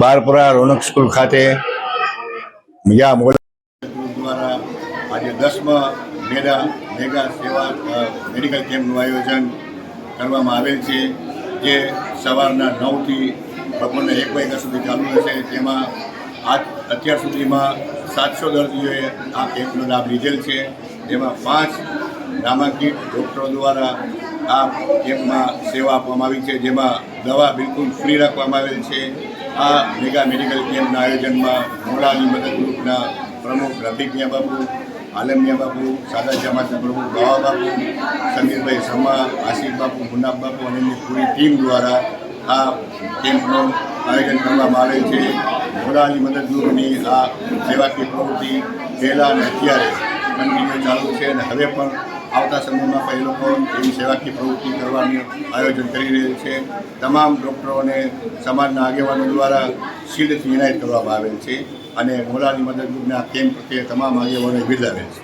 બારપુરા રોનક school ખાતે યા mall દ્વારા આજે દસમા મેગા મેગા સેવા મેડિકલ કેમ્પનું આયોજન કરવામાં આવેલ છે, જે સવારના નવથી બપોરના એક વાગ્યા સુધી ચાલુ રહેશે. તેમાં આજ અત્યાર સુધીમાં સાતસો દર્દીઓએ આ કેમ્પનો લાભ લીધેલ છે. જેમાં પાંચ નામાંકિત ડૉક્ટરો દ્વારા આ કેમ્પમાં સેવા આપવામાં આવી છે, જેમાં દવા બિલકુલ ફ્રી રાખવામાં આવેલ છે. આ મેગા મેડિકલ કેમ્પના આયોજનમાં મોડાની મદદ ગ્રુપના પ્રમુખ રફીકમિયા બાપુ આલમિયા બાપુ સાદા જમાતના પ્રમુખ બાવા બાપુ, સમીરભાઈ સમા આશિફ બાપુ મુનાફ બાપુ અને એમની પૂરી ટીમ દ્વારા આ કેમ્પનું આયોજન કરવામાં આવે છે. મોડાની મદદ ગ્રુપની આ સેવાકીય પ્રવૃત્તિ પહેલાં અને અત્યારે કન્ટિન્યુ ચાલુ છે અને હવે પણ આવતા સમયમાં પણ એ લોકો એવી સેવાકીય પ્રવૃત્તિ કરવાનું આયોજન કરી રહ્યું છે. તમામ ડૉક્ટરો અને સમાજના આગેવાનો દ્વારા શિલ્ડથી ઇનાયત કરવામાં આવેલ છે અને મોલાની મદદરૂપના કેમ્પ પ્રત્યે તમામ આગેવાનોએ બિરદાવેલ છે.